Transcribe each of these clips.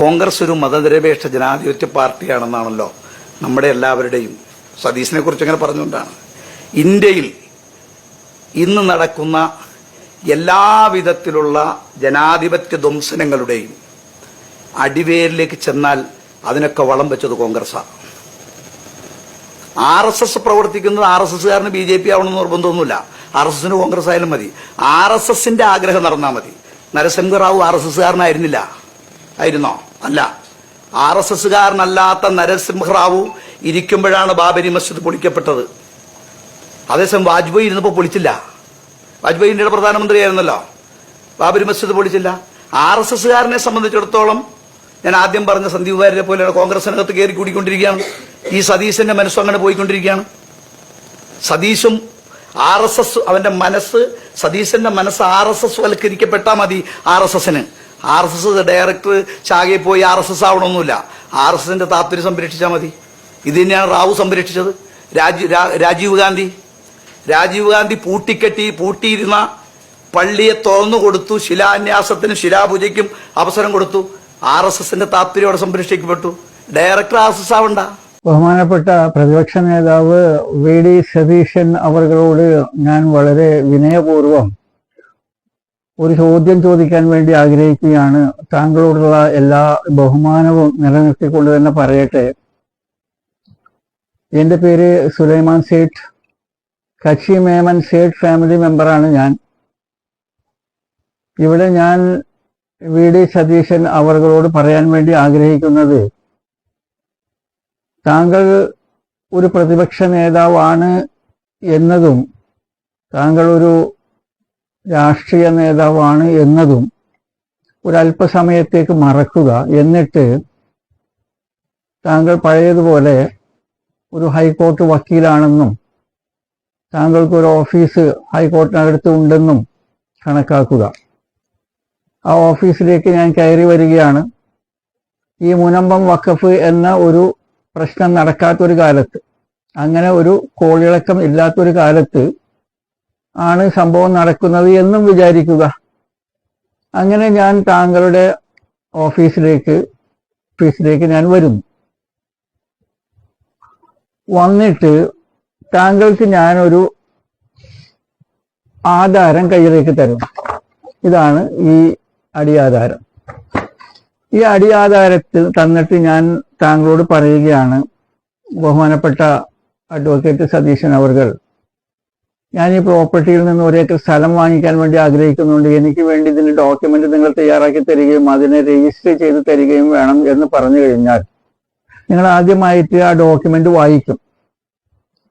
കോൺഗ്രസ് ഒരു മതനിരപേക്ഷ ജനാധിപത്യ പാർട്ടിയാണെന്നാണല്ലോ നമ്മുടെ എല്ലാവരുടെയും സതീശിനെ കുറിച്ച് അങ്ങനെ പറഞ്ഞുകൊണ്ടാണ്. ഇന്ത്യയിൽ ഇന്ന് നടക്കുന്ന എല്ലാവിധത്തിലുള്ള ജനാധിപത്യ ധ്വംസനങ്ങളുടെയും അടിവേരിലേക്ക് ചെന്നാൽ അതിനൊക്കെ വളം വെച്ചത് കോൺഗ്രസ്സാണ് ആർ എസ് എസ് പ്രവർത്തിക്കുന്നത് ആർ എസ് എസ്സുകാരന് ബി ജെ പി ആവണമെന്ന് നിർബന്ധമൊന്നുമില്ല. ആർ എസ് എസിന് കോൺഗ്രസ് ആയാലും മതി. ആർ എസ് എസിന്റെ ആഗ്രഹം നടന്നാൽ മതി. നരസിംഹറാവു ആർ എസ് എസ്സുകാരനായിരുന്നില്ല. ആയിരുന്നോ? അല്ല. ആർ എസ് എസ്സുകാരനല്ലാത്ത നരസിംഹറാവു ഇരിക്കുമ്പോഴാണ് ബാബരി മസ്ജിദ് പൊളിക്കപ്പെട്ടത്. അതേസമയം വാജ്പേയി ഇരുന്നപ്പോൾ പൊളിച്ചില്ല. വാജ്പേയി ഇന്ത്യയുടെ പ്രധാനമന്ത്രിയായിരുന്നല്ലോ. ബാബരി മസ്ജിദ് പൊളിച്ചില്ല. ആർ എസ് എസ്സുകാരനെ സംബന്ധിച്ചിടത്തോളം ഞാൻ ആദ്യം പറഞ്ഞ സന്ദീപ് വാര്യരെ പോലെയാണ് കോൺഗ്രസിനകത്ത് കയറി കൂടിക്കൊണ്ടിരിക്കുകയാണ്. ഈ സതീശന്റെ മനസ്സും അങ്ങനെ പോയിക്കൊണ്ടിരിക്കുകയാണ്. സതീശും ആർ എസ് എസ് അവന്റെ മനസ്സ് സതീശന്റെ മനസ്സ് ആർ എസ് എസ് വൽക്കരിക്കപ്പെട്ടാൽ മതി ആർ എസ് എസിന്. ആർ എസ് എസ് ഡയറക്ടർ ശാഖയിൽ പോയി ആർ എസ് എസ് ആവണമെന്നില്ല. ആർ എസ് എസിന്റെ താല്പര്യം സംരക്ഷിച്ചാൽ മതി. ഇത് തന്നെയാണ് റാവു സംരക്ഷിച്ചത്. രാജീവ് രാജീവ് ഗാന്ധി. രാജീവ് ഗാന്ധി പൂട്ടിക്കെട്ടി പൂട്ടിയിരുന്ന പള്ളിയെ തുറന്നു കൊടുത്തു. ശിലാന്യാസത്തിനും ശിലാപൂജയ്ക്കും അവസരം കൊടുത്തു. ആർ എസ് എസിന്റെ താല്പര്യം അവിടെ സംരക്ഷിക്കപ്പെട്ടു. ഡയറക്ടർ ആർ എസ് എസ് ആവണ്ട. ബഹുമാനപ്പെട്ട പ്രതിപക്ഷ നേതാവ് വി ഡി സതീശൻ അവർകളോട് ഞാൻ വളരെ വിനയപൂർവം ഒരു ചോദ്യം ചോദിക്കാൻ വേണ്ടി ആഗ്രഹിക്കുകയാണ്. താങ്കളോടുള്ള എല്ലാ ബഹുമാനവും നിലനിർത്തിക്കൊണ്ട് തന്നെ പറയട്ടെ. എന്റെ പേര് സുലൈമാൻ സേഠ്. കച്ചി മേമൻ സേഠ് ഫാമിലി മെമ്പറാണ് ഞാൻ. ഇവിടെ ഞാൻ വി ഡി സതീശൻ അവർകളോട് പറയാൻ വേണ്ടി ആഗ്രഹിക്കുന്നത് താങ്കൾ ഒരു പ്രതിപക്ഷ നേതാവാണ് എന്നതും താങ്കൾ ഒരു രാഷ്ട്രീയ നേതാവാണ് എന്നതും ഒരല്പസമയത്തേക്ക് മറക്കുക എന്നിട്ട് താങ്കൾ പഴയതുപോലെ ഒരു ഹൈക്കോർട്ട് വക്കീലാണെന്നും താങ്കൾക്ക് ഒരു ഓഫീസ് ഹൈക്കോർട്ടിനടുത്ത് ഉണ്ടെന്നും കണക്കാക്കുക. ആ ഓഫീസിലേക്ക് ഞാൻ കയറി വരികയാണ്. ഈ മുനമ്പം വഖഫ് എന്ന ഒരു പ്രശ്നം നടക്കാത്തൊരു കാലത്ത് അങ്ങനെ ഒരു കോളിളക്കം ഇല്ലാത്തൊരു കാലത്ത് ആണ് സംഭവം നടക്കുന്നത് എന്നും വിചാരിക്കുക. അങ്ങനെ ഞാൻ താങ്കളുടെ ഓഫീസിലേക്ക് ഓഫീസിലേക്ക് ഞാൻ വരുന്നു. വന്നിട്ട് താങ്കൾക്ക് ഞാനൊരു ആധാരം കയ്യിലേക്ക് തരും. ഇതാണ് ഈ അടിയാധാരം. ഈ അടിയാധാരത്തിൽ തന്നിട്ട് ഞാൻ താങ്കളോട് പറയുകയാണ്. ബഹുമാനപ്പെട്ട അഡ്വക്കേറ്റ് സതീശൻ അവർകൾ ഞാൻ ഈ പ്രോപ്പർട്ടിയിൽ നിന്ന് ഒരേക്കർ സ്ഥലം വാങ്ങിക്കാൻ വേണ്ടി ആഗ്രഹിക്കുന്നുണ്ട്. എനിക്ക് വേണ്ടി ഇതിന്റെ ഡോക്യുമെന്റ് നിങ്ങൾ തയ്യാറാക്കി തരികയും അതിനെ രജിസ്റ്റർ ചെയ്ത് തരികയും വേണം എന്ന് പറഞ്ഞു കഴിഞ്ഞാൽ നിങ്ങൾ ആദ്യമായിട്ട് ആ ഡോക്യുമെന്റ് വായിക്കും.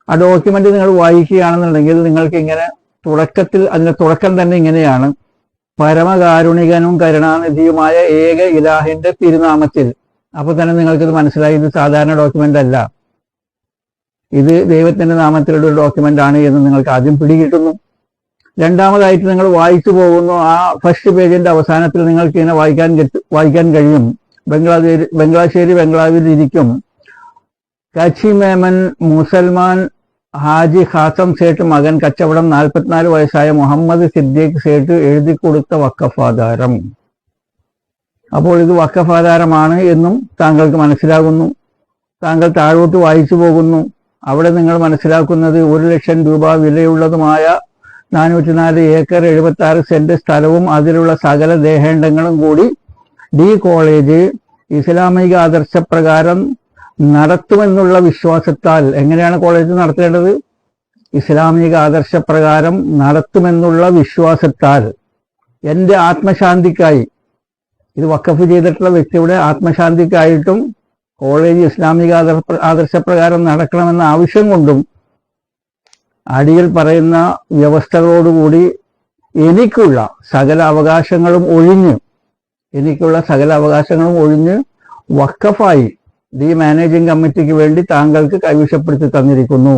ആ ഡോക്യുമെന്റ് നിങ്ങൾ വായിക്കുകയാണെന്നുണ്ടെങ്കിൽ നിങ്ങൾക്ക് ഇങ്ങനെ തുടക്കത്തിൽ അതിന്റെ തുടക്കം തന്നെ ഇങ്ങനെയാണ്. പരമകാരുണികനും കരുണാനിധിയുമായ ഏക ഇലാഹിന്റെ തിരുനാമത്തിൽ. അപ്പൊ തന്നെ നിങ്ങൾക്കിത് മനസ്സിലായി. ഇത് സാധാരണ ഡോക്യുമെന്റ് അല്ല. ഇത് ദൈവത്തിന്റെ നാമത്തിലുള്ള ഒരു ഡോക്യുമെന്റ് ആണ് എന്ന് നിങ്ങൾക്ക് ആദ്യം പിടികിട്ടുന്നു. രണ്ടാമതായിട്ട് നിങ്ങൾ വായിച്ചു പോകുന്നു. ആ ഫസ്റ്റ് പേജിന്റെ അവസാനത്തിൽ നിങ്ങൾക്ക് ഇങ്ങനെ വായിക്കാൻ വായിക്കാൻ കഴിയും. ബംഗ്ലാദേശ് ബംഗ്ലാശ്ശേരി ബംഗ്ലാവിൽ ഇരിക്കും. കച്ചി മേമൻ മുസൽമാൻ ഹാജി ഖാസം സേട്ട് മകൻ കച്ചവടം നാൽപ്പത്തിനാല് വയസ്സായ മുഹമ്മദ് സിദ്ദീഖ് സേട്ട് എഴുതി കൊടുത്ത വക്കഫാധാരം അപ്പോൾ ഇത് വക്കഫാധാരമാണ് എന്നും താങ്കൾക്ക് മനസ്സിലാകുന്നു. താങ്കൾ താഴോട്ട് വായിച്ചു പോകുന്നു. അവിടെ നിങ്ങൾ മനസ്സിലാക്കുന്നത് ഒരു ലക്ഷം രൂപ വിലയുള്ളതുമായ നാനൂറ്റിനാല് ഏക്കർ എഴുപത്തി ആറ് സെന്റ് സ്ഥലവും അതിലുള്ള സകല ദേഹേണ്ടങ്ങളും കൂടി ഡി കോളേജ് ഇസ്ലാമിക ആദർശപ്രകാരം നടത്തുമെന്നുള്ള വിശ്വാസത്താൽ എങ്ങനെയാണ് കോളേജ് നടത്തേണ്ടത്? ഇസ്ലാമിക ആദർശപ്രകാരം നടത്തുമെന്നുള്ള വിശ്വാസത്താൽ എന്റെ ആത്മശാന്തിക്കായി ഇത് വക്കഫ് ചെയ്തിട്ടുള്ള വ്യക്തിയുടെ ആത്മശാന്തിക്കായിട്ടും കോളേജ് ഇസ്ലാമിക ആദർശ ആദർശപ്രകാരം നടക്കണമെന്ന ആവശ്യം കൊണ്ടും അടിയിൽ പറയുന്ന വ്യവസ്ഥകളോടുകൂടി എനിക്കുള്ള സകല അവകാശങ്ങളും ഒഴിഞ്ഞ് എനിക്കുള്ള സകല അവകാശങ്ങളും ഒഴിഞ്ഞ് വക്കഫായി ഡി മാനേജിംഗ് കമ്മിറ്റിക്ക് വേണ്ടി താങ്കൾക്ക് കൈവശപ്പെടുത്തി തന്നിരിക്കുന്നു.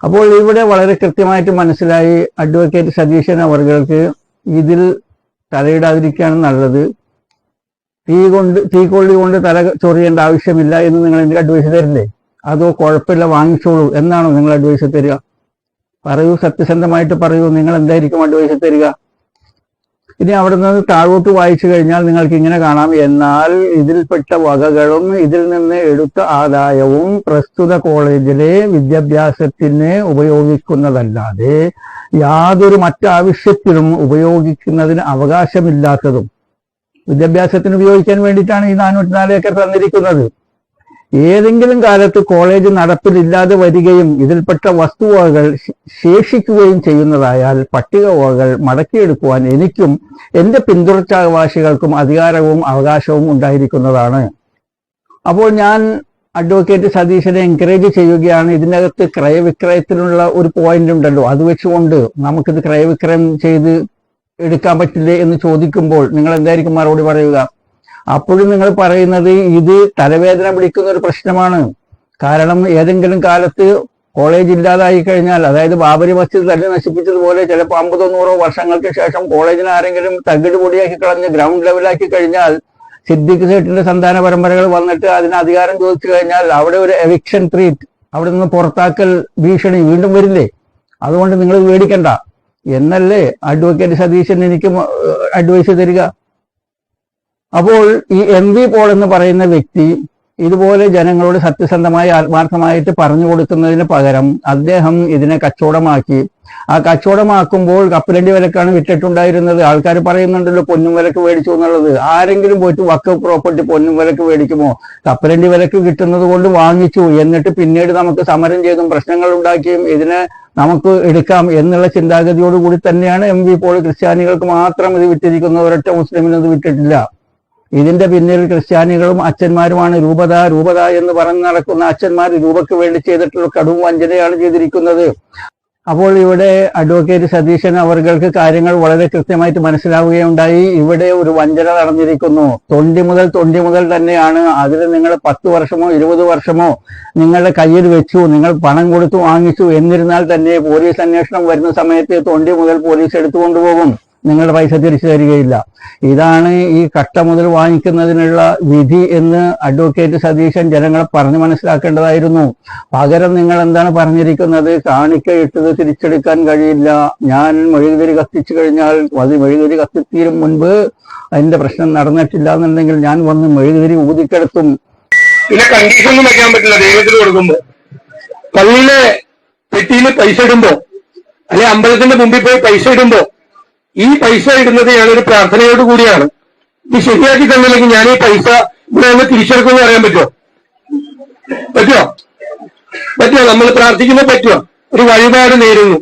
അപ്പോൾ ഇവിടെ വളരെ കൃത്യമായിട്ട് മനസ്സിലായി അഡ്വക്കേറ്റ് സതീശൻ അവർക്ക് ഇതിൽ തലയിടാതിരിക്കുകയാണ് നല്ലത്. തീ കൊണ്ട് തീക്കൊള്ളി കൊണ്ട് തല ചൊറിയേണ്ട ആവശ്യമില്ല എന്ന് നിങ്ങൾ എനിക്ക് അഡ്വൈസ് തരില്ലേ? അതോ കുഴപ്പമില്ല വാങ്ങിച്ചോളൂ എന്നാണോ നിങ്ങൾ അഡ്വൈസ് തരിക? പറയൂ സത്യസന്ധമായിട്ട് പറയൂ നിങ്ങൾ എന്തായിരിക്കും അഡ്വൈസ് തരിക? ഇനി അവിടെ നിന്ന് താഴോട്ട് വായിച്ചു കഴിഞ്ഞാൽ നിങ്ങൾക്ക് ഇങ്ങനെ കാണാം. എന്നാൽ ഇതിൽപ്പെട്ട വകകളും ഇതിൽ നിന്ന് എടുത്ത ആദായവും പ്രസ്തുത കോളേജിലെ വിദ്യാഭ്യാസത്തിന് ഉപയോഗിക്കുന്നതല്ലാതെ യാതൊരു മറ്റാവശ്യത്തിലും ഉപയോഗിക്കുന്നതിന് അവകാശമില്ലാത്തതും വിദ്യാഭ്യാസത്തിന് ഉപയോഗിക്കാൻ വേണ്ടിയിട്ടാണ് ഈ നാനൂറ്റി നാല് ഏക്കർ തന്നിരിക്കുന്നത്. ഏതെങ്കിലും കാലത്ത് കോളേജ് നടപ്പിലില്ലാതെ വരികയും ഇതിൽപ്പെട്ട വസ്തുവകകൾ ശേഷിക്കുകയും ചെയ്യുന്നതായാൽ പട്ടികവകകൾ മടക്കിയെടുക്കുവാൻ എനിക്കും എന്റെ പിന്തുടർച്ചാവകാശികൾക്കും അധികാരവും അവകാശവും ഉണ്ടായിരിക്കുന്നതാണ്. അപ്പോൾ ഞാൻ അഡ്വക്കേറ്റ് സതീശനെ എൻകറേജ് ചെയ്യുകയാണ്. ഇതിനകത്ത് ക്രയവിക്രയത്തിനുള്ള ഒരു പോയിന്റ് ഉണ്ടല്ലോ. അത് വെച്ചുകൊണ്ട് നമുക്കിത് ക്രയവിക്രയം ചെയ്ത് എടുക്കാൻ പറ്റില്ലേ എന്ന് ചോദിക്കുമ്പോൾ നിങ്ങൾ എന്തായിരിക്കും മറുപടി പറയുക? അപ്പോഴും നിങ്ങൾ പറയുന്നത് ഇത് തലവേദന പിടിക്കുന്ന ഒരു പ്രശ്നമാണ്. കാരണം ഏതെങ്കിലും കാലത്ത് കോളേജ് ഇല്ലാതായി കഴിഞ്ഞാൽ അതായത് ബാബരി മസ്ജിദ് തന്നെ നശിപ്പിച്ചതുപോലെ ചിലപ്പോൾ അമ്പതോ നൂറോ വർഷങ്ങൾക്ക് ശേഷം കോളേജിന് ആരെങ്കിലും തകിട് പൊടിയാക്കി കളഞ്ഞ് ഗ്രൗണ്ട് ലെവലാക്കി കഴിഞ്ഞാൽ സിദ്ദിഖ് സേട്ടിന്റെ സന്താന പരമ്പരകൾ വന്നിട്ട് അതിന് അധികാരം ചോദിച്ചു കഴിഞ്ഞാൽ അവിടെ ഒരു എവിക്ഷൻ ട്രീറ്റ് അവിടെ നിന്ന് പുറത്താക്കൽ ഭീഷണി വീണ്ടും വരില്ലേ? അതുകൊണ്ട് നിങ്ങൾ പേടിക്കണ്ട. എന്നല്ലേ അഡ്വക്കേറ്റ് സതീശൻ എനിക്ക് അഡ്വൈസ് തരിക? അപ്പോൾ ഈ എം വി പോൾ എന്ന് പറയുന്ന വ്യക്തി ഇതുപോലെ ജനങ്ങളോട് സത്യസന്ധമായി ആത്മാർത്ഥമായിട്ട് പറഞ്ഞു കൊടുക്കുന്നതിന് പകരം അദ്ദേഹം ഇതിനെ കച്ചവടമാക്കി. ആ കച്ചവടമാക്കുമ്പോൾ കപ്പലണ്ടി വിലക്കാണ് വിറ്റിട്ടുണ്ടായിരുന്നത്. ആൾക്കാർ പറയുന്നുണ്ടല്ലോ പൊന്നും വിലക്ക് മേടിച്ചു എന്നുള്ളത്. ആരെങ്കിലും പോയിട്ട് വക്ക് പ്രോപ്പർട്ടി പൊന്നും വിലക്ക് മേടിക്കുമോ? കപ്പലണ്ടി വിലക്ക് കിട്ടുന്നത് കൊണ്ട് വാങ്ങിച്ചു. എന്നിട്ട് പിന്നീട് നമുക്ക് സമരം ചെയ്തും പ്രശ്നങ്ങൾ ഉണ്ടാക്കിയും ഇതിനെ നമുക്ക് എടുക്കാം എന്നുള്ള ചിന്താഗതിയോടുകൂടി തന്നെയാണ് എം വി പോൾ ക്രിസ്ത്യാനികൾക്ക് മാത്രം ഇത് വിട്ടിരിക്കുന്നത് ഒരൊറ്റ മുസ്ലിമിന് ഇത് വിട്ടിട്ടില്ല ഇതിന്റെ പിന്നിൽ ക്രിസ്ത്യാനികളും അച്ഛന്മാരുമാണ്. രൂപത രൂപത എന്ന് പറഞ്ഞ് നടക്കുന്ന അച്ഛന്മാർ രൂപയ്ക്ക് വേണ്ടി ചെയ്തിട്ടുള്ള കടും വഞ്ചനയാണ് ചെയ്തിരിക്കുന്നത്. അപ്പോൾ ഇവിടെ അഡ്വക്കേറ്റ് സതീശൻ അവർക്ക് കാര്യങ്ങൾ വളരെ കൃത്യമായിട്ട് മനസ്സിലാവുകയുണ്ടായി. ഇവിടെ ഒരു വഞ്ചന നടന്നിരിക്കുന്നു. തൊണ്ടി മുതൽ തൊണ്ടി മുതൽ തന്നെയാണ്. അതിൽ നിങ്ങൾ പത്ത് വർഷമോ ഇരുപത് വർഷമോ നിങ്ങളുടെ കയ്യിൽ വെച്ചു. നിങ്ങൾ പണം കൊടുത്തു വാങ്ങിച്ചു. എന്നിരുന്നാൽ തന്നെ പോലീസ് അന്വേഷണം വരുന്ന സമയത്ത് തൊണ്ടി മുതൽ പോലീസ് എടുത്തു കൊണ്ടുപോകും നിങ്ങളുടെ പൈസ തിരിച്ചു തരികയില്ല. ഇതാണ് ഈ കട്ട മുതൽ വാങ്ങിക്കുന്നതിനുള്ള വിധി എന്ന് അഡ്വക്കേറ്റ് സതീശൻ ജനങ്ങളെ പറഞ്ഞു മനസ്സിലാക്കേണ്ടതായിരുന്നു. പകരം നിങ്ങൾ എന്താണ് പറഞ്ഞിരിക്കുന്നത്? കാണിക്ക ഇട്ടത് തിരിച്ചെടുക്കാൻ കഴിയില്ല. ഞാൻ മെഴുകുതിരി കത്തിച്ചു കഴിഞ്ഞാൽ അത് മെഴുകുതിരി കത്തിത്തീരും മുൻപ് അതിന്റെ പ്രശ്നം നടന്നിട്ടില്ല എന്നുണ്ടെങ്കിൽ ഞാൻ വന്ന് മെഴുകുതിരി ഊതിക്കെടുത്തും. പിന്നെ കണ്ടീഷൻ ഒന്നും വെക്കാൻ പറ്റില്ല. ദൈവത്തിന് കൊടുക്കുമ്പോ. പള്ളിയിലെ പെട്ടിയിൽ പൈസ ഇടുമ്പോ അല്ലെ അമ്പലത്തിന്റെ മുമ്പിൽ പോയി പൈസ ഇടുമ്പോ ഈ പൈസ ഇടുന്നത് ഞാനൊരു പ്രാർത്ഥനയോട് കൂടിയാണ്. ഇത് ശരിയാക്കി തന്നില്ലെങ്കിൽ ഞാൻ ഈ പൈസ ഇവിടെ നിന്ന് തിരിച്ചെടുക്കുമെന്ന് പറയാൻ പറ്റുമോ? പറ്റുമോ? പറ്റുമോ? നമ്മൾ പ്രാർത്ഥിക്കുന്ന പറ്റുമോ? ഒരു വഴിപാട് നേരുന്നു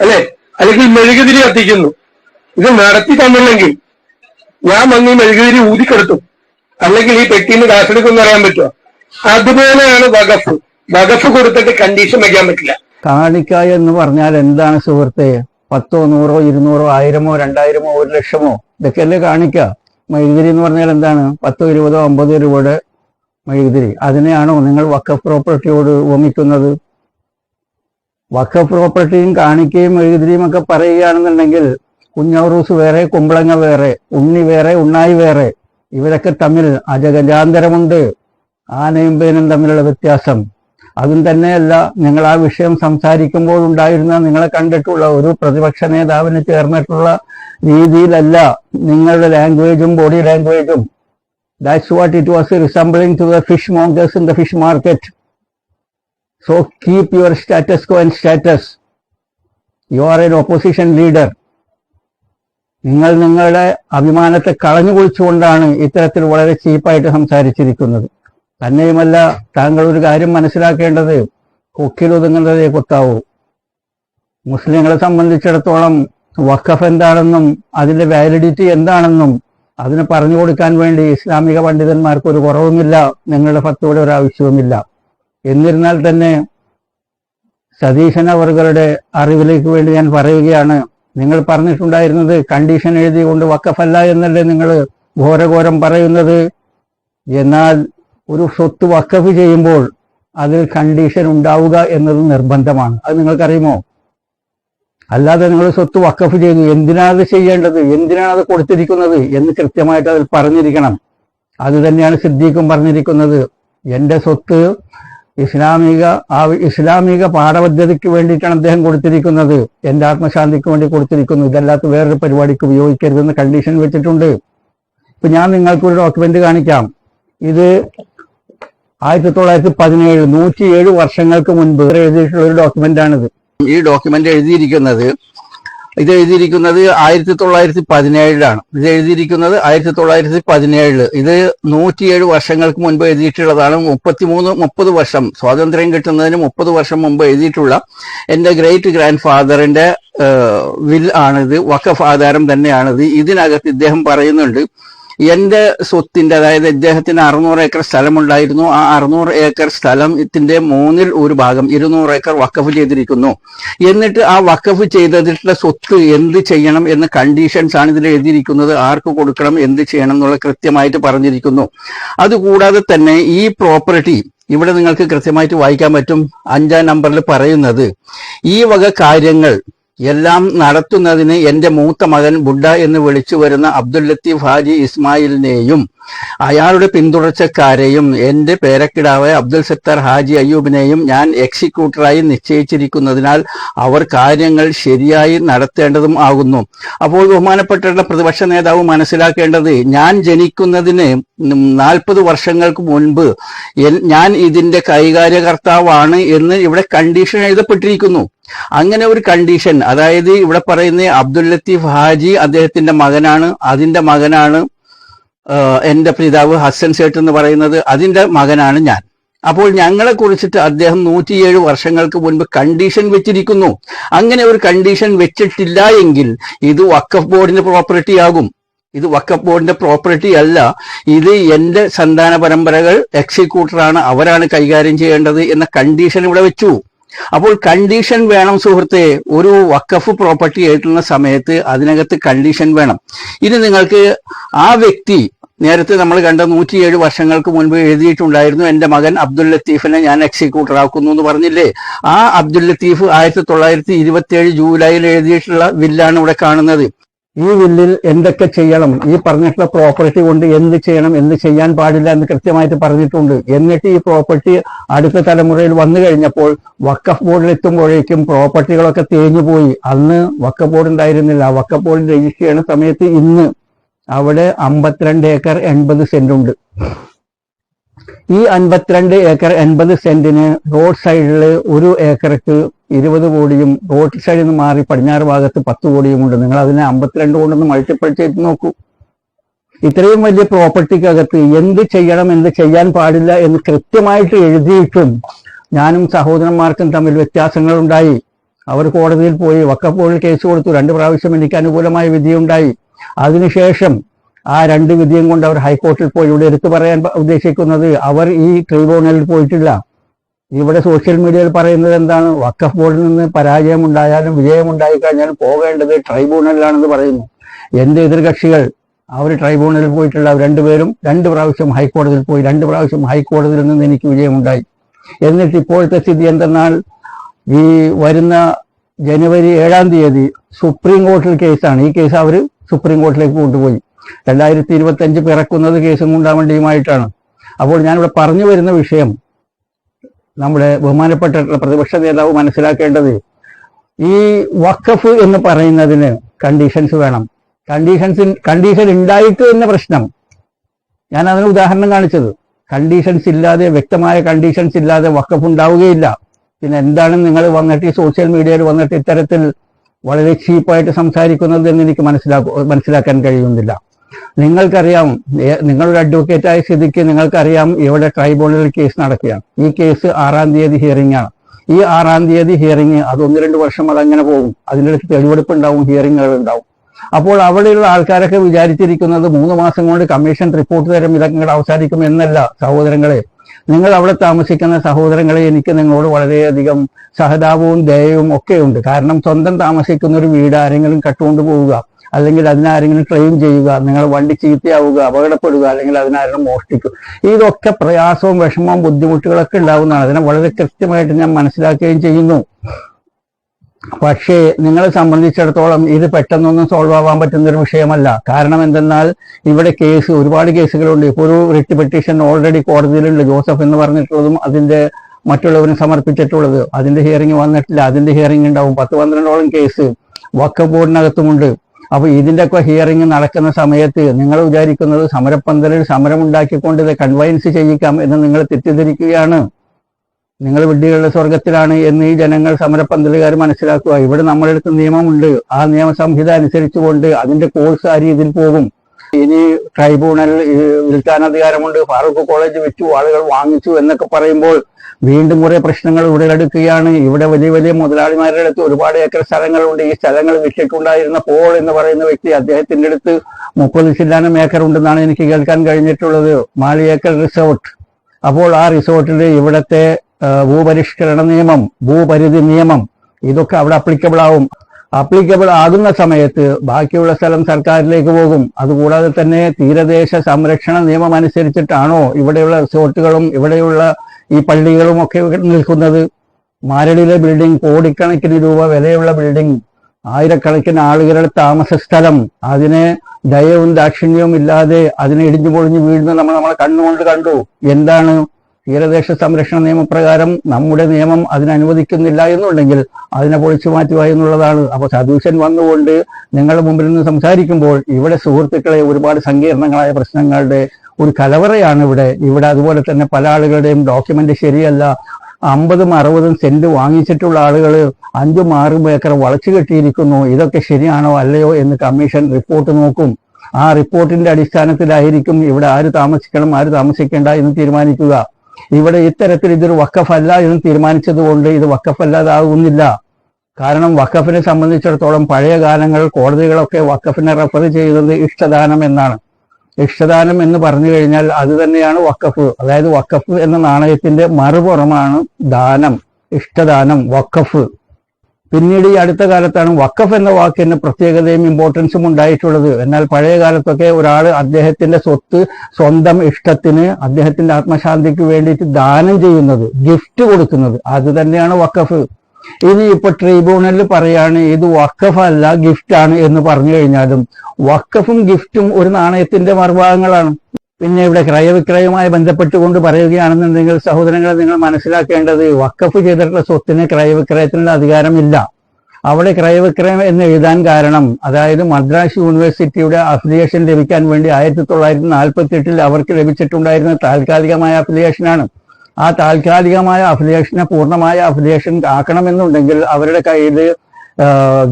അല്ലെ? അല്ലെങ്കിൽ മെഴുകുതിരി കത്തിക്കുന്നു ഇത് നടത്തി തന്നില്ലെങ്കിൽ ഞാൻ വന്ന് ഈ മെഴുകുതിരി ഊതിക്കെടുത്തു. അല്ലെങ്കിൽ ഈ പെട്ടിന്ന് കാശെടുക്കുമെന്ന് പറയാൻ പറ്റുമോ? അതുപോലെയാണ് വകഫ് വകഫ് കൊടുത്തിട്ട് കണ്ടീഷൻ വയ്ക്കാൻ പറ്റില്ല. കാണിക്ക എന്ന് പറഞ്ഞാൽ എന്താണ് സുഹൃത്തെ? പത്തോ നൂറോ ഇരുന്നൂറോ ആയിരമോ രണ്ടായിരമോ ഒരു ലക്ഷമോ ഇതൊക്കെയല്ലേ കാണിക്കുക. മെഴുകുതിരി എന്ന് പറഞ്ഞാൽ എന്താണ്? പത്തോ ഇരുപതോ അമ്പതോ രൂപയുടെ മെഴുകുതിരി അതിനെയാണോ നിങ്ങൾ വക്ക പ്രോപ്പർട്ടിയോട് ഉപമിക്കുന്നത് വക്ക പ്രോപ്പർട്ടിയും കാണിക്കുകയും മെഴുകുതിരിയും ഒക്കെ പറയുകയാണെന്നുണ്ടെങ്കിൽ കുഞ്ഞാറൂസ് വേറെ കുമ്പളങ്ങ വേറെ ഉണ്ണി വേറെ ഉണ്ണായി വേറെ ഇവരൊക്കെ തമ്മിൽ അജഗജാന്തരമുണ്ട്. ആനയും പേനും തമ്മിലുള്ള വ്യത്യാസം. അതും തന്നെയല്ല നിങ്ങൾ ആ വിഷയം സംസാരിക്കുമ്പോൾ ഉണ്ടായിരുന്ന നിങ്ങളെ കണ്ടിട്ടുള്ള ഒരു പ്രതിപക്ഷ നേതാവിന് ചേർന്നിട്ടുള്ള രീതിയിലല്ല നിങ്ങളുടെ ലാംഗ്വേജും body ലാംഗ്വേജും that's what it was resembling to the fish mongers in the fish market so keep your status quo and status you are an opposition leader നിങ്ങൾ നിങ്ങളുടെ അഭിമാനത്തെ കളഞ്ഞു കുളിച്ചുകൊണ്ടാണ് ഇത്തരത്തിൽ വളരെ ചീപ്പായിട്ട് സംസാരിച്ചിരിക്കുന്നത്. തന്നെയുമല്ല താങ്കൾ ഒരു കാര്യം മനസ്സിലാക്കേണ്ടത് കൊക്കിലൊതുങ്ങുന്നതേ കൊത്താവൂ. മുസ്ലിങ്ങളെ സംബന്ധിച്ചിടത്തോളം വഖഫ് എന്താണെന്നും അതിന്റെ വാലിഡിറ്റി എന്താണെന്നും അതിന് പറഞ്ഞു കൊടുക്കാൻ വേണ്ടി ഇസ്ലാമിക പണ്ഡിതന്മാർക്ക് ഒരു കുറവുമില്ല നിങ്ങളുടെ ഫത്തോടെ ഒരു ആവശ്യവുമില്ല. എന്നിരുന്നാൽ തന്നെ സതീശൻ അവറുകളുടെ അറിവിലേക്ക് വേണ്ടി ഞാൻ പറയുകയാണ്. നിങ്ങൾ പറഞ്ഞിട്ടുണ്ടായിരുന്നത് കണ്ടീഷൻ എഴുതിക്കൊണ്ട് വക്കഫല്ല എന്നല്ലേ നിങ്ങൾ ഘോരഘോരം പറയുന്നത്? എന്നാൽ ഒരു സ്വത്ത് വക്കഫ് ചെയ്യുമ്പോൾ അതിൽ കണ്ടീഷൻ ഉണ്ടാവുക എന്നത് നിർബന്ധമാണ്. അത് നിങ്ങൾക്കറിയുമോ? അല്ലാതെ നിങ്ങൾ സ്വത്ത് വക്കഫ് ചെയ്തു എന്തിനാണ് അത് ചെയ്യേണ്ടത്? എന്തിനാണ് അത് കൊടുത്തിരിക്കുന്നത്? എന്ന് കൃത്യമായിട്ട് അതിൽ പറഞ്ഞിരിക്കണം. അത് തന്നെയാണ് സിദ്ദീഖും പറഞ്ഞിരിക്കുന്നത്. എന്റെ സ്വത്ത് ഇസ്ലാമിക ആ ഇസ്ലാമിക പാഠപദ്ധതിക്ക് വേണ്ടിയിട്ടാണ് അദ്ദേഹം കൊടുത്തിരിക്കുന്നത്. എന്റെ ആത്മശാന്തിക്ക് വേണ്ടി കൊടുത്തിരിക്കുന്നു. ഇതല്ലാത്ത വേറൊരു പരിപാടിക്ക് ഉപയോഗിക്കരുതെന്ന് കണ്ടീഷൻ വെച്ചിട്ടുണ്ട്. ഇപ്പൊ ഞാൻ നിങ്ങൾക്കൊരു ഡോക്യുമെന്റ് കാണിക്കാം. ഇത് ആയിരത്തി തൊള്ളായിരത്തി പതിനേഴ് നൂറ്റി ഏഴ് വർഷങ്ങൾക്ക് മുൻപ് എഴുതിയിട്ടുള്ള ഒരു ഡോക്യുമെന്റ് ആണിത്. ഈ ഡോക്യുമെന്റ് എഴുതിയിരിക്കുന്നത് ഇത് എഴുതിയിരിക്കുന്നത് ആയിരത്തി തൊള്ളായിരത്തി പതിനേഴിലാണ് ഇത് എഴുതിയിരിക്കുന്നത് ആയിരത്തി തൊള്ളായിരത്തി പതിനേഴിൽ ഇത് നൂറ്റിയേഴ് വർഷങ്ങൾക്ക് മുൻപ് എഴുതിയിട്ടുള്ളതാണ്. മുപ്പത്തിമൂന്ന് മുപ്പത് വർഷം സ്വാതന്ത്ര്യം കിട്ടുന്നതിന് മുപ്പത് വർഷം മുമ്പ് എഴുതിയിട്ടുള്ള എന്റെ ഗ്രേറ്റ് ഗ്രാൻഡ് ഫാദറിന്റെ വിൽ ആണിത് വക്കഫ് ആധാരം തന്നെയാണിത്. ഇതിനകത്ത് ഇദ്ദേഹം പറയുന്നുണ്ട് എന്റെ സ്വത്തിന്റെ അതായത് ഇദ്ദേഹത്തിന് അറുന്നൂറ് ഏക്കർ സ്ഥലമുണ്ടായിരുന്നു. ആ അറുന്നൂറ് ഏക്കർ സ്ഥലത്തിന്റെ മൂന്നിൽ ഒരു ഭാഗം ഇരുന്നൂറ് ഏക്കർ വക്കഫ് ചെയ്തിരിക്കുന്നു. എന്നിട്ട് ആ വക്കഫ് ചെയ്തിട്ടുള്ള സ്വത്ത് എന്ത് ചെയ്യണം എന്ന കണ്ടീഷൻസ് ആണ് ഇതിൽ എഴുതിയിരിക്കുന്നത്. ആർക്ക് കൊടുക്കണം എന്ത് ചെയ്യണം എന്നുള്ള കൃത്യമായിട്ട് പറഞ്ഞിരിക്കുന്നു. അതുകൂടാതെ തന്നെ ഈ പ്രോപ്പർട്ടി ഇവിടെ നിങ്ങൾക്ക് കൃത്യമായിട്ട് വായിക്കാൻ പറ്റും. അഞ്ചാം നമ്പറിൽ പറയുന്നത് ഈ വക കാര്യങ്ങൾ എല്ലാം നടത്തുന്നതിന് എന്റെ മൂത്ത മകൻ ബുഡ എന്ന് വിളിച്ചു വരുന്ന അബ്ദുൽ ലത്തീഫ് ഹാജി ഇസ്മായിലിനെയും അയാളുടെ പിന്തുടർച്ചക്കാരെയും എന്റെ പേരക്കിടാവായ അബ്ദുൽ സത്താർ ഹാജി അയ്യൂബിനെയും ഞാൻ എക്സിക്യൂട്ടറായി നിശ്ചയിച്ചിരിക്കുന്നതിനാൽ അവർ കാര്യങ്ങൾ ശരിയായി നടത്തേണ്ടതും ആകുന്നു. അപ്പോൾ ബഹുമാനപ്പെട്ട പ്രതിപക്ഷ നേതാവ് മനസ്സിലാക്കേണ്ടത് ഞാൻ ജനിക്കുന്നതിന് നാൽപ്പത് വർഷങ്ങൾക്ക് മുൻപ് ഞാൻ ഇതിന്റെ കൈകാര്യകർത്താവാണ് എന്ന് ഇവിടെ കണ്ടീഷൻ എഴുതപ്പെട്ടിരിക്കുന്നു. അങ്ങനെ ഒരു കണ്ടീഷൻ അതായത് ഇവിടെ പറയുന്ന അബ്ദുൽ ലത്തീഫ് ഹാജി അദ്ദേഹത്തിന്റെ മകനാണ് അതിന്റെ മകനാണ് എന്റെ പിതാവ് ഹസൻ സേട്ട് എന്ന് പറയുന്നത് അതിന്റെ മകനാണ് ഞാൻ. അപ്പോൾ ഞങ്ങളെ കുറിച്ചിട്ട് അദ്ദേഹം നൂറ്റിയേഴ് വർഷങ്ങൾക്ക് മുൻപ് കണ്ടീഷൻ വെച്ചിരിക്കുന്നു. അങ്ങനെ ഒരു കണ്ടീഷൻ വെച്ചിട്ടില്ല എങ്കിൽ ഇത് വക്കഫ് ബോർഡിന്റെ പ്രോപ്പർട്ടി ആകും. ഇത് വക്കഫ് ബോർഡിന്റെ പ്രോപ്പർട്ടി അല്ല. ഇത് എന്റെ സന്താന പരമ്പരകൾ എക്സിക്യൂട്ടറാണ് അവരാണ് കൈകാര്യം ചെയ്യേണ്ടത് എന്ന കണ്ടീഷൻ ഇവിടെ വെച്ചു. അപ്പോൾ കണ്ടീഷൻ വേണം സുഹൃത്തെ. ഒരു വക്കഫ് പ്രോപ്പർട്ടി ഏറ്റുന്ന സമയത്ത് അതിനകത്ത് കണ്ടീഷൻ വേണം. ഇനി നിങ്ങൾക്ക് ആ വ്യക്തി നേരത്തെ നമ്മൾ കണ്ട നൂറ്റിയേഴ് വർഷങ്ങൾക്ക് മുൻപ് എഴുതിയിട്ടുണ്ടായിരുന്നു എന്റെ മകൻ അബ്ദുൽ ലത്തീഫിനെ ഞാൻ എക്സിക്യൂട്ടർ ആക്കുന്നു എന്ന് പറഞ്ഞില്ലേ? ആ അബ്ദുൽ ലത്തീഫ് ആയിരത്തി തൊള്ളായിരത്തി ഇരുപത്തി ഏഴ് ജൂലൈയിൽ എഴുതിയിട്ടുള്ള വില്ലാണ് ഇവിടെ കാണുന്നത്. ഈ വില്ലിൽ എന്തൊക്കെ ചെയ്യണം? ഈ പറഞ്ഞിട്ടുള്ള പ്രോപ്പർട്ടി കൊണ്ട് എന്ത് ചെയ്യണം? എന്ത് ചെയ്യാൻ പാടില്ല എന്ന് കൃത്യമായിട്ട് പറഞ്ഞിട്ടുണ്ട്. എന്നിട്ട് ഈ പ്രോപ്പർട്ടി അടുത്ത തലമുറയിൽ വന്നു കഴിഞ്ഞപ്പോൾ വക്കഫ് ബോർഡിൽ എത്തുമ്പോഴേക്കും പ്രോപ്പർട്ടികളൊക്കെ തേഞ്ഞുപോയി അന്ന് വക്കഫ് ബോർഡ് ഉണ്ടായിരുന്നില്ല. വക്കഫ് ബോർഡ് രജിസ്റ്റർ ചെയ്യുന്ന സമയത്ത് ഇന്ന് അവിടെ അമ്പത്തിരണ്ട് ഏക്കർ എൺപത് സെന്റ് ഉണ്ട്. ഈ അൻപത്തിരണ്ട് ഏക്കർ എൺപത് സെന്റിന് റോഡ് സൈഡിൽ ഒരു ഏക്കർക്ക് ഇരുപത് കോടിയും റോഡ് സൈഡിൽ നിന്ന് മാറി പടിഞ്ഞാറ് ഭാഗത്ത് പത്ത് കോടിയും ഉണ്ട്. നിങ്ങൾ അതിനെ അമ്പത്തിരണ്ട് കൊണ്ടൊന്ന് മൾട്ടിപ്പിൾ ചെയ്ത് നോക്കൂ. ഇത്രയും വലിയ പ്രോപ്പർട്ടിക്കകത്ത് എന്ത് ചെയ്യണം എന്ത് ചെയ്യാൻ പാടില്ല എന്ന് കൃത്യമായിട്ട് എഴുതിയിട്ടും ഞാനും സഹോദരന്മാർക്കും തമ്മിൽ വ്യത്യാസങ്ങൾ ഉണ്ടായി അവർ കോടതിയിൽ പോയി വക്കപ്പോഴിൽ കേസ് കൊടുത്തു. രണ്ട് പ്രാവശ്യം എനിക്ക് അനുകൂലമായ വിധിയുണ്ടായി. അതിനുശേഷം ആ രണ്ട് വിധിയും കൊണ്ട് അവർ ഹൈക്കോടതിയിൽ പോയി. ഇവിടെ എടുത്തു പറയാൻ ഉദ്ദേശിക്കുന്നത് അവർ ഈ ട്രൈബ്യൂണലിൽ പോയിട്ടില്ല. ഇവിടെ സോഷ്യൽ മീഡിയയിൽ പറയുന്നത് എന്താണ്? വക്കഫ് ബോർഡിൽ നിന്ന് പരാജയം പരാജയമുണ്ടായാലും വിജയമുണ്ടായി കഴിഞ്ഞാലും പോകേണ്ടത് ട്രൈബ്യൂണലിലാണെന്ന് പറയുന്നു. എന്റെ എതിർകക്ഷികൾ അവർ ട്രൈബ്യൂണലിൽ പോയിട്ടുള്ള രണ്ടുപേരും രണ്ട് പ്രാവശ്യം ഹൈക്കോടതിയിൽ പോയി. രണ്ട് പ്രാവശ്യം ഹൈക്കോടതിയിൽ നിന്ന് എനിക്ക് വിജയമുണ്ടായി. എന്നിട്ട് ഇപ്പോഴത്തെ സ്ഥിതി എന്തെന്നാൽ ഈ വരുന്ന ജനുവരി ഏഴാം തീയതി സുപ്രീം കോർട്ടിൽ കേസാണ്. ഈ കേസ് അവർ സുപ്രീം കോർട്ടിലേക്ക് കൊണ്ടുപോയി. രണ്ടായിരത്തി ഇരുപത്തി അഞ്ച് പിറക്കുന്നത് കേസും കൊണ്ടാവേണ്ടിയുമായിട്ടാണ് അപ്പോൾ ഞാനിവിടെ പറഞ്ഞു വരുന്ന വിഷയം നമ്മുടെ ബഹുമാനപ്പെട്ട പ്രതിപക്ഷ നേതാവ് മനസ്സിലാക്കേണ്ടത് ഈ വഖഫ് എന്ന് പറയുന്നതിന് കണ്ടീഷൻസ് വേണം. കണ്ടീഷൻസ് കണ്ടീഷൻ ഉണ്ടായിട്ട് തന്നെ പ്രശ്നം. ഞാൻ അതിന് ഉദാഹരണം കാണിച്ചത്. കണ്ടീഷൻസ് ഇല്ലാതെ വ്യക്തമായ കണ്ടീഷൻസ് ഇല്ലാതെ വഖഫ് ഉണ്ടാവുകയില്ല. പിന്നെ എന്താണ് നിങ്ങൾ വന്നിട്ട് ഈ സോഷ്യൽ മീഡിയയിൽ വന്നിട്ട് ഇത്തരത്തിൽ വളരെ ചീപ്പായിട്ട് സംസാരിക്കുന്നത് എന്ന് എനിക്ക് മനസ്സിലാക്കു മനസ്സിലാക്കാൻ കഴിയുന്നില്ല. നിങ്ങൾക്കറിയാം നിങ്ങളൊരു ആയ സ്ഥിതിക്ക് നിങ്ങൾക്കറിയാം ഇവിടെ ട്രൈബ്യൂണലിൽ കേസ് നടക്കുകയാണ്. ഈ കേസ് ആറാം തീയതി ഹിയറിംഗ് ആണ്. ഈ ആറാം തീയതി ഹിയറിംഗ് അത് ഒന്ന് രണ്ട് വർഷം അതങ്ങനെ പോകും. അതിന്റെ ഇടയ്ക്ക് തെളിവെടുപ്പ് ഉണ്ടാവും ഹിയറിങ്ങുകൾ ഉണ്ടാവും അപ്പോൾ അവിടെയുള്ള ആൾക്കാരൊക്കെ വിചാരിച്ചിരിക്കുന്നത് മൂന്ന് മാസം കൊണ്ട് കമ്മീഷൻ റിപ്പോർട്ട് തരും ഇതൊക്കെ അവസാനിക്കും എന്നല്ല സഹോദരങ്ങളെ. നിങ്ങൾ അവിടെ താമസിക്കുന്ന സഹോദരങ്ങളെ എനിക്ക് നിങ്ങളോട് വളരെയധികം സഹതാപവും ദയവും ഒക്കെ ഉണ്ട്. കാരണം സ്വന്തം താമസിക്കുന്ന ഒരു വീട് ആരെങ്കിലും കട്ടുകൊണ്ട് പോവുക അല്ലെങ്കിൽ അതിനാരെങ്കിലും ക്ലെയിം ചെയ്യുക നിങ്ങൾ വണ്ടി ചീത്തയാവുക അപകടപ്പെടുക അല്ലെങ്കിൽ അതിനാരെങ്കിലും മോഷ്ടിക്കുക. ഇതൊക്കെ പ്രയാസവും വിഷമവും ബുദ്ധിമുട്ടുകളൊക്കെ ഉണ്ടാവുന്നതാണ്. അതിനെ വളരെ കൃത്യമായിട്ട് ഞാൻ മനസ്സിലാക്കുകയും ചെയ്യുന്നു. പക്ഷേ നിങ്ങളെ സംബന്ധിച്ചിടത്തോളം ഇത് പെട്ടെന്നൊന്നും സോൾവ് ആവാൻ പറ്റുന്ന ഒരു വിഷയമല്ല. കാരണം എന്തെന്നാൽ ഇവിടെ കേസ് ഒരുപാട് കേസുകളുണ്ട് ഇപ്പോൾ ഒരു റിട്ട് പെറ്റീഷൻ ഓൾറെഡി കോടതിയിലുണ്ട്. ജോസഫ് എന്ന് പറഞ്ഞിട്ടുള്ളതും അതിന്റെ മറ്റുള്ളവരും സമർപ്പിച്ചിട്ടുള്ളത്. അതിന്റെ ഹിയറിംഗ് വന്നിട്ടില്ല. അതിന്റെ ഹിയറിംഗ് ഉണ്ടാവും. പത്ത് പന്ത്രണ്ടോളം കേസ് വക്ക ബോർഡിനകത്തുമുണ്ട് അപ്പൊ ഇതിന്റെയൊക്കെ ഹിയറിംഗ് നടക്കുന്ന സമയത്ത് നിങ്ങൾ വിചാരിക്കുന്നത് സമരപ്പന്തലിൽ സമരം ഉണ്ടാക്കിക്കൊണ്ട് ഇത് കൺവൈൻസ് ചെയ്യിക്കാം എന്ന് നിങ്ങൾ തെറ്റിദ്ധരിക്കുകയാണ്. നിങ്ങൾ വിഡ്ഢികളുടെ സ്വർഗത്തിലാണ് എന്ന് ഈ ജനങ്ങൾ സമരപ്പന്തലുകാർ മനസ്സിലാക്കുക. ഇവിടെ നമ്മളെടുത്ത് നിയമമുണ്ട്. ആ നിയമ സംഹിത അനുസരിച്ചുകൊണ്ട് അതിന്റെ കോഴ്സ് രീതിയിൽ പോകും. ഇനി ട്രൈബ്യൂണൽ അധികാരമുണ്ട് ഫാറൂഖ് കോളേജ് വെച്ചു ആളുകൾ വാങ്ങിച്ചു എന്നൊക്കെ പറയുമ്പോൾ വീണ്ടും കുറെ പ്രശ്നങ്ങൾ ഉടലെടുക്കുകയാണ് ഇവിടെ വലിയ വലിയ മുതലാളിമാരുടെ അടുത്ത് ഒരുപാട് ഏക്കർ സ്ഥലങ്ങളുണ്ട്. ഈ സ്ഥലങ്ങൾ വിറ്റിട്ടുണ്ടായിരുന്ന പോൾ എന്ന് പറയുന്ന വ്യക്തി അദ്ദേഹത്തിന്റെ അടുത്ത് മുപ്പത് ശില്ലാനം ഏക്കർ ഉണ്ടെന്നാണ് എനിക്ക് കേൾക്കാൻ കഴിഞ്ഞിട്ടുള്ളത്. മാളി ഏക്കർ റിസോർട്ട്. അപ്പോൾ ആ റിസോർട്ടിൽ ഇവിടത്തെ ഭൂപരിഷ്കരണ നിയമം ഭൂപരിധി നിയമം ഇതൊക്കെ അവിടെ അപ്ലിക്കബിൾ ആവും. അപ്ലിക്കബിൾ ആകുന്ന സമയത്ത് ബാക്കിയുള്ള സ്ഥലം സർക്കാരിലേക്ക് പോകും. അതുകൂടാതെ തന്നെ തീരദേശ സംരക്ഷണ നിയമം അനുസരിച്ചിട്ടാണോ ഇവിടെയുള്ള റിസോർട്ടുകളും ഇവിടെയുള്ള ഈ പള്ളികളും ഒക്കെ നിൽക്കുന്നത്? മാരടിയിലെ ബിൽഡിംഗ് കോടിക്കണക്കിന് രൂപ വിലയുള്ള ബിൽഡിംഗ് ആയിരക്കണക്കിന് ആളുകളുടെ താമസ സ്ഥലം. അതിനെ ദയവും ദാക്ഷിണ്യവും ഇല്ലാതെ അതിനെ ഇടിഞ്ഞു പൊളിഞ്ഞു വീഴുന്നത് നമ്മൾ നമ്മളെ കണ്ണുകൊണ്ട് കണ്ടു. എന്താണ് തീരദേശ സംരക്ഷണ നിയമപ്രകാരം നമ്മുടെ നിയമം അതിനനുവദിക്കുന്നില്ല എന്നുണ്ടെങ്കിൽ അതിനെ പൊളിച്ചു മാറ്റുക എന്നുള്ളതാണ്. അപ്പോൾ സതീശൻ വന്നുകൊണ്ട് നിങ്ങളുടെ മുമ്പിൽ നിന്ന് സംസാരിക്കുമ്പോൾ ഇവിടെ സുഹൃത്തുക്കളെ ഒരുപാട് സങ്കീർണങ്ങളായ പ്രശ്നങ്ങളുടെ ഒരു കലവറയാണ് ഇവിടെ. ഇവിടെ അതുപോലെ തന്നെ പല ആളുകളുടെയും ഡോക്യുമെന്റ് ശരിയല്ല. അമ്പതും അറുപതും സെന്റ് വാങ്ങിച്ചിട്ടുള്ള ആളുകൾ അഞ്ചും ആറും ഏക്കർ വളച്ചു കെട്ടിയിരിക്കുന്നു. ഇതൊക്കെ ശരിയാണോ അല്ലയോ എന്ന് കമ്മീഷൻ റിപ്പോർട്ട് നോക്കും. ആ റിപ്പോർട്ടിന്റെ അടിസ്ഥാനത്തിലായിരിക്കും ഇവിടെ ആര് താമസിക്കണം ആര് താമസിക്കേണ്ട എന്ന് തീരുമാനിക്കുക. ഇവിടെ ഇത്തരത്തിൽ ഇതൊരു വക്കഫല്ല എന്ന് തീരുമാനിച്ചത് കൊണ്ട് ഇത് വക്കഫല്ലാതാകുന്നില്ല കാരണം വക്കഫിനെ സംബന്ധിച്ചിടത്തോളം പഴയ കാലങ്ങൾ കോടതികളൊക്കെ വക്കഫിനെ റെഫർ ചെയ്യുന്നത് ഇഷ്ടദാനം എന്നാണ്. ഇഷ്ടദാനം എന്ന് പറഞ്ഞു കഴിഞ്ഞാൽ അത് തന്നെയാണ് വക്കഫ് അതായത് വക്കഫ് എന്ന നാണയത്തിന്റെ മറുപുറമാണ് ദാനം ഇഷ്ടദാനം വക്കഫ് പിന്നീട് ഈ അടുത്ത കാലത്താണ് വക്കഫ് എന്ന വാക്കിന് പ്രത്യേകതയും ഇമ്പോർട്ടൻസും ഉണ്ടായിട്ടുള്ളത്. എന്നാൽ പഴയ കാലത്തൊക്കെ ഒരാൾ അദ്ദേഹത്തിന്റെ സ്വത്ത് സ്വന്തം ഇഷ്ടത്തിന് അദ്ദേഹത്തിന്റെ ആത്മശാന്തിക്ക് വേണ്ടിയിട്ട് ദാനം ചെയ്യുന്നത് ഗിഫ്റ്റ് കൊടുക്കുന്നത്. അത് തന്നെയാണ് വക്കഫ് ഇനി ഇപ്പൊ ട്രിബ്യൂണലിൽ പറയാണ് ഇത് വക്കഫ് അല്ല ഗിഫ്റ്റ് ആണ് എന്ന് പറഞ്ഞു കഴിഞ്ഞാലും വക്കഫും ഗിഫ്റ്റും ഒരു നാണയത്തിന്റെ മറുഭാഗങ്ങളാണ് പിന്നെ ഇവിടെ ക്രയവിക്രയവുമായി ബന്ധപ്പെട്ടുകൊണ്ട് പറയുകയാണെന്നുണ്ടെങ്കിൽ സഹോദരങ്ങളെ നിങ്ങൾ മനസ്സിലാക്കേണ്ടത് വക്കഫ് ചെയ്തിട്ടുള്ള സ്വത്തിന് ക്രയവിക്രയത്തിനുള്ള അധികാരമില്ല. അവിടെ ക്രയവിക്രയം എന്ന് എഴുതാൻ കാരണം അതായത് മദ്രാസ് യൂണിവേഴ്സിറ്റിയുടെ അഫിലിയേഷൻ ലഭിക്കാൻ വേണ്ടി ആയിരത്തി തൊള്ളായിരത്തി നാൽപ്പത്തി എട്ടിൽ അവർക്ക് ലഭിച്ചിട്ടുണ്ടായിരുന്ന താൽക്കാലികമായ അഫിലിയേഷനാണ് ആ താൽക്കാലികമായ അഫിലിയേഷനെ പൂർണമായ അഫിലിയേഷൻ ആക്കണമെന്നുണ്ടെങ്കിൽ അവരുടെ കയ്യിൽ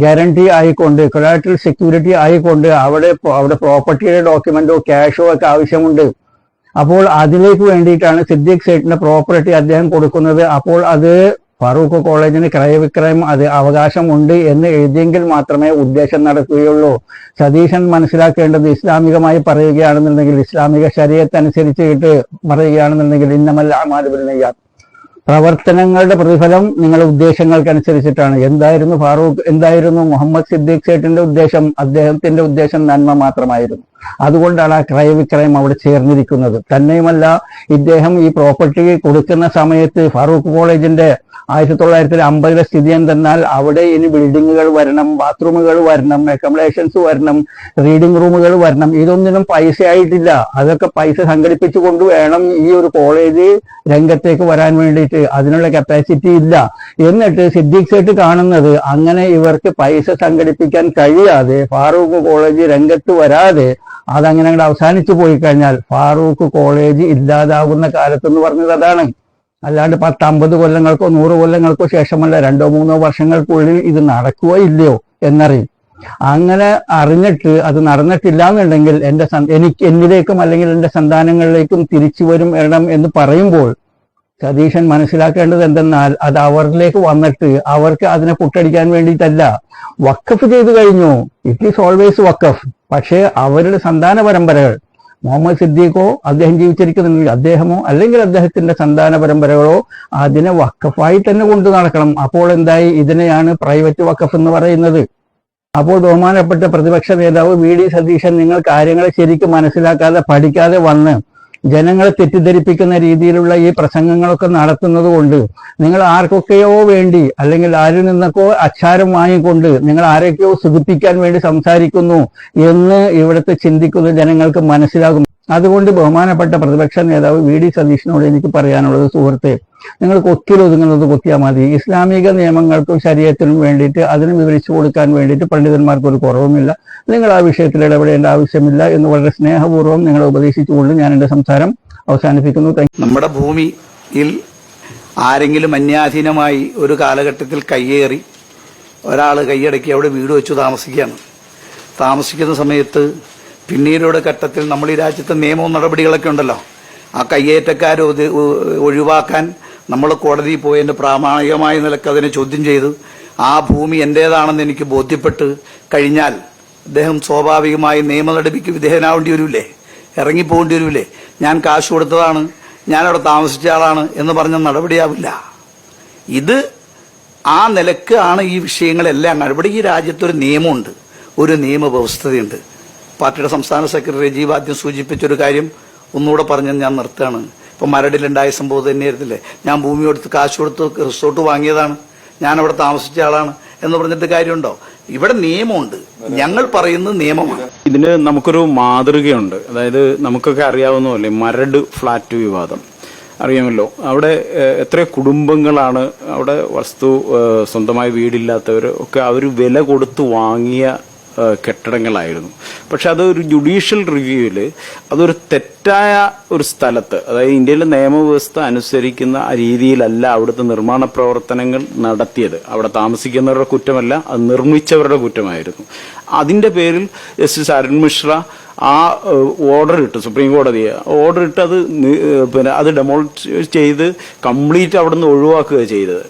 ഗ്യാരണ്ടി ആയിക്കൊണ്ട് കൊലാറ്ററൽ സെക്യൂരിറ്റി ആയിക്കൊണ്ട് അവിടെ അവിടെ പ്രോപ്പർട്ടിയുടെ ഡോക്യുമെന്റോ ക്യാഷോ ഒക്കെ ആവശ്യമുണ്ട്. അപ്പോൾ അതിലേക്ക് വേണ്ടിയിട്ടാണ് സിദ്ദീഖ് സേട്ടിന്റെ പ്രോപ്പർട്ടി അദ്ദേഹം കൊടുക്കുന്നത്. അപ്പോൾ അത് ഫറൂഖ് കോളേജിന് ക്രയവിക്രയം അത് അവകാശമുണ്ട് എന്ന് എഴുതിയെങ്കിൽ മാത്രമേ ഉദ്ദേശം നടക്കുകയുള്ളൂ. സതീശൻ മനസ്സിലാക്കേണ്ടത് ഇസ്ലാമികമായി പറയുകയാണെന്നുണ്ടെങ്കിൽ ഇസ്ലാമിക ശരീരത്തനുസരിച്ചിട്ട് പറയുകയാണെന്നുണ്ടെങ്കിൽ ഇന്നമല്ല അമാലുബിനെയ്യാം പ്രവർത്തനങ്ങളുടെ പ്രതിഫലം നിങ്ങളുടെ ഉദ്ദേശങ്ങൾക്കനുസരിച്ചിട്ടാണ്. എന്തായിരുന്നു ഫാറൂഖ്? എന്തായിരുന്നു മുഹമ്മദ് സിദ്ദീഖ് സേട്ടിന്റെ ഉദ്ദേശം? അദ്ദേഹത്തിന്റെ ഉദ്ദേശം നന്മ മാത്രമായിരുന്നു. അതുകൊണ്ടാണ് ആ ക്രയവിക്രയം അവിടെ ചേർന്നിരിക്കുന്നത്. തന്നെയുമല്ല ഇദ്ദേഹം ഈ പ്രോപ്പർട്ടി കൊടുക്കുന്ന സമയത്ത് ഫാറൂഖ് കോളേജിന്റെ ആയിരത്തി തൊള്ളായിരത്തി അമ്പതിലെ സ്ഥിതി എന്തെന്നാൽ അവിടെ ഇനി ബിൽഡിങ്ങുകൾ വരണം ബാത്റൂമുകൾ വരണം അക്കോമഡേഷൻസ് വരണം റീഡിംഗ് റൂമുകൾ വരണം. ഇതൊന്നിനും പൈസ ആയിട്ടില്ല അതൊക്കെ പൈസ സംഘടിപ്പിച്ചു കൊണ്ട് വേണം ഈ ഒരു കോളേജ് രംഗത്തേക്ക് വരാൻ വേണ്ടിയിട്ട്. അതിനുള്ള കപ്പാസിറ്റി ഇല്ല. എന്നിട്ട് സിദ്ദീഖ് സേട്ട് കാണുന്നത് അങ്ങനെ ഇവർക്ക് പൈസ സംഘടിപ്പിക്കാൻ കഴിയാതെ ഫാറൂഖ് കോളേജ് രംഗത്ത് വരാതെ അതങ്ങനെ അങ്ങനെ അവസാനിച്ചു പോയി കഴിഞ്ഞാൽ ഫാറൂഖ് കോളേജ് ഇല്ലാതാകുന്ന കാലത്തെന്ന് പറഞ്ഞത് അതാണ്. അല്ലാണ്ട് പത്ത് അമ്പത് കൊല്ലങ്ങൾക്കോ നൂറ് കൊല്ലങ്ങൾക്കോ ശേഷമല്ല രണ്ടോ മൂന്നോ വർഷങ്ങൾക്കുള്ളിൽ ഇത് നടക്കുകയോ ഇല്ലയോ എന്നറിയും. അങ്ങനെ അറിഞ്ഞിട്ട് അത് നടന്നിട്ടില്ല എന്നുണ്ടെങ്കിൽ എന്റെ എനിക്ക് എന്നിലേക്കും അല്ലെങ്കിൽ എന്റെ സന്താനങ്ങളിലേക്കും തിരിച്ചു വരും എന്ന് പറയുമ്പോൾ സതീശൻ മനസ്സിലാക്കേണ്ടത് എന്തെന്നാൽ അത് അവരിലേക്ക് വന്നിട്ട് അവർക്ക് അതിനെ പുട്ടടിക്കാൻ വേണ്ടിയിട്ടല്ല. വക്കഫ് ചെയ്തു കഴിഞ്ഞു. ഇറ്റ് ഈസ് ഓൾവേസ് വക്കഫ് പക്ഷേ അവരുടെ സന്താന പരമ്പരകൾ മുഹമ്മദ് സിദ്ദീഖോ അദ്ദേഹം ജീവിച്ചിരിക്കുന്നുണ്ടെങ്കിൽ അദ്ദേഹമോ അല്ലെങ്കിൽ അദ്ദേഹത്തിന്റെ സന്താന പരമ്പരകളോ അതിനെ വക്കഫായി തന്നെ കൊണ്ടു നടക്കണം. അപ്പോൾ എന്തായി? ഇതിനെയാണ് പ്രൈവറ്റ് വക്കഫ് എന്ന് പറയുന്നത്. അപ്പോൾ ബഹുമാനപ്പെട്ട പ്രതിപക്ഷ നേതാവ് വി ഡി സതീശൻ നിങ്ങൾ കാര്യങ്ങളെ ശരിക്കും മനസ്സിലാക്കാതെ പഠിക്കാതെ വന്ന് ജനങ്ങളെ തെറ്റിദ്ധരിപ്പിക്കുന്ന രീതിയിലുള്ള ഈ പ്രസംഗങ്ങളൊക്കെ നടത്തുന്നത് കൊണ്ട് നിങ്ങൾ ആർക്കൊക്കെയോ വേണ്ടി അല്ലെങ്കിൽ ആരിൽ നിന്നൊക്കെ അച്ചാരം വാങ്ങിക്കൊണ്ട് നിങ്ങൾ ആരൊക്കെയോ സുഖിപ്പിക്കാൻ വേണ്ടി സംസാരിക്കുന്നു എന്ന് ഇവിടുത്തെ ചിന്തിക്കുന്ന ജനങ്ങൾക്ക് മനസ്സിലാകും. അതുകൊണ്ട് ബഹുമാനപ്പെട്ട പ്രതിപക്ഷ നേതാവ് വി ഡി സതീഷിനോട് എനിക്ക് പറയാനുള്ളത് സുഹൃത്തെ നിങ്ങൾ കൊക്കിൽ ഒതുങ്ങുന്നത് കൊത്തിയാൽ മതി. ഇസ്ലാമിക നിയമങ്ങൾക്കും ശരീരത്തിനും വേണ്ടിയിട്ട് അതിന് വിവരിച്ചു കൊടുക്കാൻ വേണ്ടിയിട്ട് പണ്ഡിതന്മാർക്ക് ഒരു കുറവുമില്ല. നിങ്ങൾ ആ വിഷയത്തിൽ ഇടപെടേണ്ട ആവശ്യമില്ല എന്ന് വളരെ സ്നേഹപൂർവം നിങ്ങളെ ഉപദേശിച്ചുകൊണ്ട് ഞാൻ എന്റെ സംസാരം അവസാനിപ്പിക്കുന്നു. നമ്മുടെ ഭൂമിയിൽ ആരെങ്കിലും അന്യാധീനമായി ഒരു കാലഘട്ടത്തിൽ കയ്യേറി ഒരാൾ കൈയടക്കി അവിടെ വീട് വെച്ചു താമസിക്കുകയാണ്. താമസിക്കുന്ന സമയത്ത് പിന്നീടുള്ള ഘട്ടത്തിൽ നമ്മൾ ഈ രാജ്യത്തെ നിയമവും നടപടികളൊക്കെ ഉണ്ടല്ലോ. ആ കയ്യേറ്റക്കാരെ ഒഴിവാക്കാൻ നമ്മൾ കോടതിയിൽ പോയി എന്റെ പ്രാമാണികമായ നിലയ്ക്ക് അതിനെ ചോദ്യം ചെയ്ത് ആ ഭൂമി എന്റേതാണെന്ന് എനിക്ക് ബോധ്യപ്പെട്ട് കഴിഞ്ഞാൽ അദ്ദേഹം സ്വാഭാവികമായി നിയമനടപ്പിക്ക് വിധേയനാവേണ്ടി വരില്ലേ ഇറങ്ങിപ്പോകേണ്ടി വരില്ലേ ഞാൻ കാശ് കൊടുത്തതാണ് ഞാനവിടെ താമസിച്ച ആളാണ് എന്ന് പറഞ്ഞ നടപടിയാവില്ല. ഇത് ആ നിലയ്ക്ക് ആണ് ഈ വിഷയങ്ങളെല്ലാം ഇവിടെ ഈ രാജ്യത്തൊരു നിയമമുണ്ട് ഒരു നിയമവ്യവസ്ഥതയുണ്ട് പാർട്ടിയുടെ സംസ്ഥാന സെക്രട്ടറി രജീവ് ആദ്യം സൂചിപ്പിച്ചൊരു കാര്യം ഒന്നുകൂടെ പറഞ്ഞാൽ ഞാൻ നിർത്തുകയാണ്. ഇപ്പം മരടിലുണ്ടായ സംഭവം തന്നെയായിരുന്നില്ലേ? ഞാൻ ഭൂമി കൊടുത്ത് കാശ് കൊടുത്ത് റിസോർട്ട് വാങ്ങിയതാണ്. ഞാൻ അവിടെ താമസിച്ച ആളാണ് എന്ന് പറഞ്ഞിട്ട് കാര്യമുണ്ടോ? ഇവിടെ നിയമമുണ്ട്. ഞങ്ങൾ പറയുന്നത് നിയമമാണ്. ഇതിന് നമുക്കൊരു മാതൃകയുണ്ട്. അതായത് നമുക്കൊക്കെ അറിയാവുന്ന പോലെ മരട് ഫ്ലാറ്റ് വിവാദം. അറിയാമല്ലോ. അവിടെ എത്ര കുടുംബങ്ങളാണ് അവിടെ വസ്തു സ്വന്തമായി വീടില്ലാത്തവർ ഒക്കെ അവർ വില കൊടുത്ത് വാങ്ങിയ കെട്ടിടങ്ങളായിരുന്നു. പക്ഷെ അതൊരു ജുഡീഷ്യൽ റിവ്യൂവിൽ അതൊരു തെറ്റായ ഒരു സ്ഥലത്ത് അതായത് ഇന്ത്യയിലെ നിയമവ്യവസ്ഥ അനുസരിക്കുന്ന രീതിയിലല്ല അവിടുത്തെ നിർമ്മാണ പ്രവർത്തനങ്ങൾ നടത്തിയത്. അവിടെ താമസിക്കുന്നവരുടെ കുറ്റമല്ല അത് നിർമ്മിച്ചവരുടെ കുറ്റമായിരുന്നു. അതിന്റെ പേരിൽ ജസ്റ്റിസ് അരുൺ മിശ്ര ആ ഓർഡർ ഇട്ടു സുപ്രീം കോടതി ഓർഡർ ഇട്ട് അത് പിന്നെ അത് ഡെമോളിഷ് ചെയ്ത് കംപ്ലീറ്റ് അവിടെ നിന്ന് ഒഴിവാക്കുക ചെയ്തത്.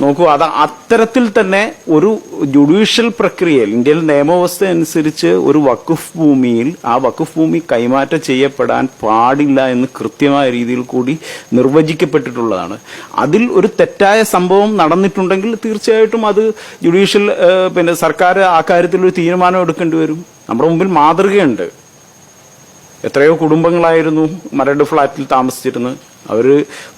നോക്കൂ അത് അത്തരത്തിൽ തന്നെ ഒരു ജുഡീഷ്യൽ പ്രക്രിയയിൽ ഇന്ത്യയിൽ നിയമവ്യവസ്ഥ അനുസരിച്ച് ഒരു വഖഫ് ഭൂമിയിൽ ആ വഖഫ് ഭൂമി കൈമാറ്റം ചെയ്യപ്പെടാൻ പാടില്ല എന്ന് കൃത്യമായ രീതിയിൽ കൂടി നിർവചിക്കപ്പെട്ടിട്ടുള്ളതാണ്. അതിൽ ഒരു തെറ്റായ സംഭവം നടന്നിട്ടുണ്ടെങ്കിൽ തീർച്ചയായിട്ടും അത് ജുഡീഷ്യൽ പിന്നെ സർക്കാർ ആ കാര്യത്തിൽ ഒരു തീരുമാനം എടുക്കേണ്ടി വരും. നമ്മുടെ മുമ്പിൽ മാതൃകയുണ്ട്. എത്രയോ കുടുംബങ്ങളായിരുന്നു മരട് ഫ്ലാറ്റിൽ താമസിച്ചിരുന്നത്. അവർ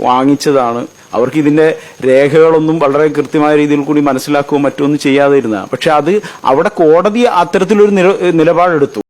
വാങ്ങിച്ചതാണ്. അവർക്ക് ഇതിന്റെ രേഖകളൊന്നും വളരെ കൃത്യമായ രീതിയിൽ കൂടി മനസ്സിലാക്കുകയോ മറ്റൊന്നും ചെയ്യാതെ ഇരുന്ന പക്ഷെ അത് അവിടെ കോടതി അത്തരത്തിലൊരു നില- നിലപാടെടുത്തു.